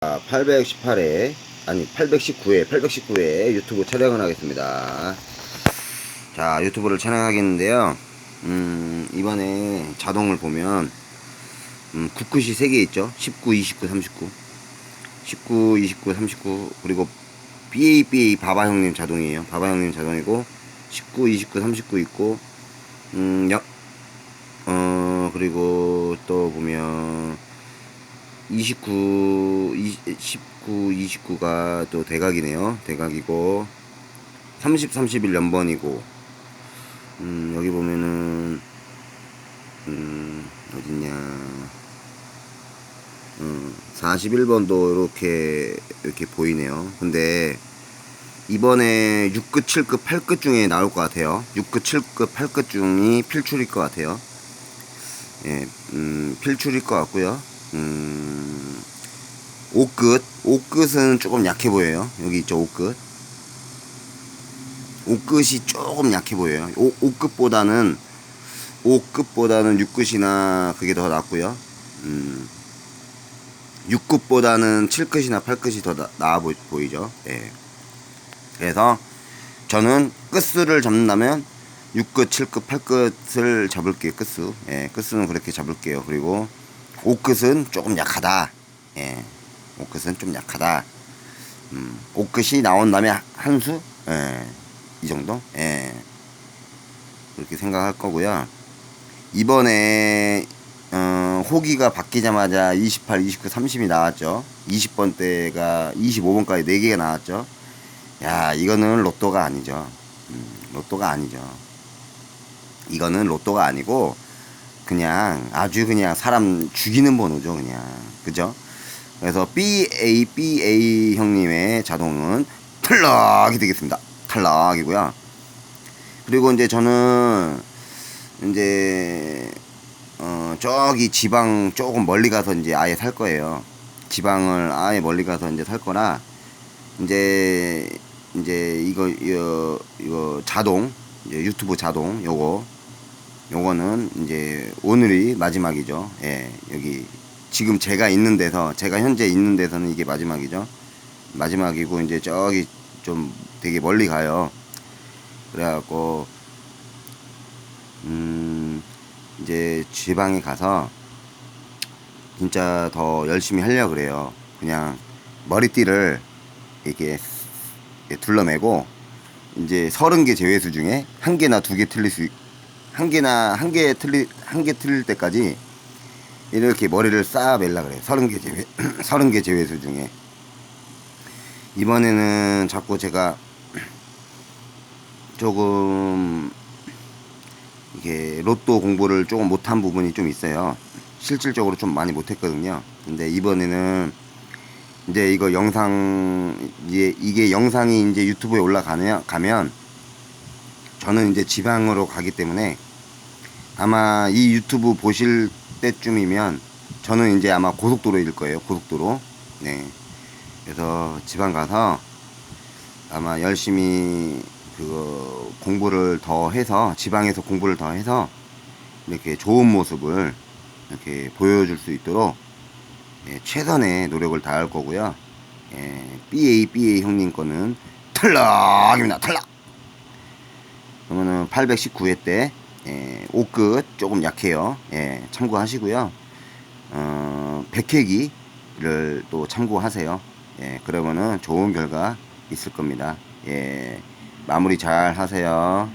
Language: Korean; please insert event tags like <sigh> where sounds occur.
818회 아니 819회 819회 유튜브 촬영을 하겠습니다. 자 유튜브를 촬영하겠는데요. 음 이번에 자동을 보면 음 쿠크시 3개 있죠. 19, 29, 39. 19, 29, 39 그리고 BA BA 바바 형님 자동이에요. 바바 형님 자동이고 19, 29, 39 있고 음 여, 어 그리고 또 보면 29, 20, 19, 29가 또 대각이네요. 대각이고 30, 31 연번이고 음, 여기 보면은 음, 어딨냐 음, 41번도 이렇게 이렇게 보이네요. 근데 이번에 6급, 7급, 8급 중에 나올 것 같아요. 6급, 7급, 8급 중이 필출일 것 같아요. 예, 음, 필출일 것 같고요. 음, 5끝, 5끝은 조금 약해 보여요. 여기 있죠, 5끝. 5끝이 조금 약해 보여요. 5, 5끝보다는, 5끝보다는 6끝이나 그게 더 낫고요. 음, 6끝보다는 7끝이나 8끝이 더 나, 보, 보이죠. 예. 그래서 저는 끝수를 잡는다면 6끝, 7끝, 8끝을 잡을게요. 끝수. 예, 끝수는 그렇게 잡을게요. 그리고 5끝은 조금 약하다. 예. 5끝은 좀 약하다. 음, 5끝이 나온 다음에 한 수? 예. 이 정도? 예. 그렇게 생각할 거고요. 이번에 어, 호기가 바뀌자마자 28, 29, 30이 나왔죠. 20번 대가 25번까지 4개가 나왔죠. 야, 이거는 로또가 아니죠. 음, 로또가 아니죠. 이거는 로또가 아니고 그냥 아주 그냥 사람 죽이는 번호죠, 그냥. 그죠? 그래서 BA, BA 형님의 자동은 탈락이 되겠습니다. 탈락이고요. 그리고 이제 저는 이제 어 저기 지방 조금 멀리 가서 이제 아예 살 거예요. 지방을 아예 멀리 가서 이제 살 거라 이제 이제 이거 이거, 이거 자동 유튜브 자동 요거 요거는 이제 오늘이 마지막이죠. 예, 여기 지금 제가 있는 데서 제가 현재 있는 데서는 이게 마지막이죠. 마지막이고 이제 저기 좀 되게 멀리 가요. 그래갖고 음 이제 지방에 가서 진짜 더 열심히 하려 고 그래요. 그냥 머리띠를 이렇게 둘러매고 이제 서른 개 제외수 중에 한 개나 두 개 틀릴 수, 한 개나 한 개 틀리 한 개 틀릴 때까지 이렇게 머리를 쌓아 멜라 그래요. 서른 개 제외 <clears throat> 서른 개 제외수 중에 이번에는 자꾸 제가 조금 이게 로또 공부를 조금 못한 부분이 좀 있어요. 실질적으로 좀 많이 못했거든요. 근데 이번에는 이제 이거 영상 이제 이게 영상이 이제 유튜브에 올라가면 가면 저는 이제 지방으로 가기 때문에 아마 이 유튜브 보실 때쯤이면 저는 이제 아마 고속도로일 거예요. 고속도로. 네. 그래서 지방 가서 아마 열심히 그거 공부를 더 해서 지방에서 공부를 더 해서 이렇게 좋은 모습을 이렇게 보여줄 수 있도록 예, 최선의 노력을 다할 거고요. 예, BA BA 형님 거는 탈락입니다. 탈락. 그러면은 819회 때 예, 5끝 조금 약해요. 예, 참고하시고요. 어, 100회기를 또 참고하세요. 예, 그러면은 좋은 결과 있을 겁니다. 예, 마무리 잘 하세요.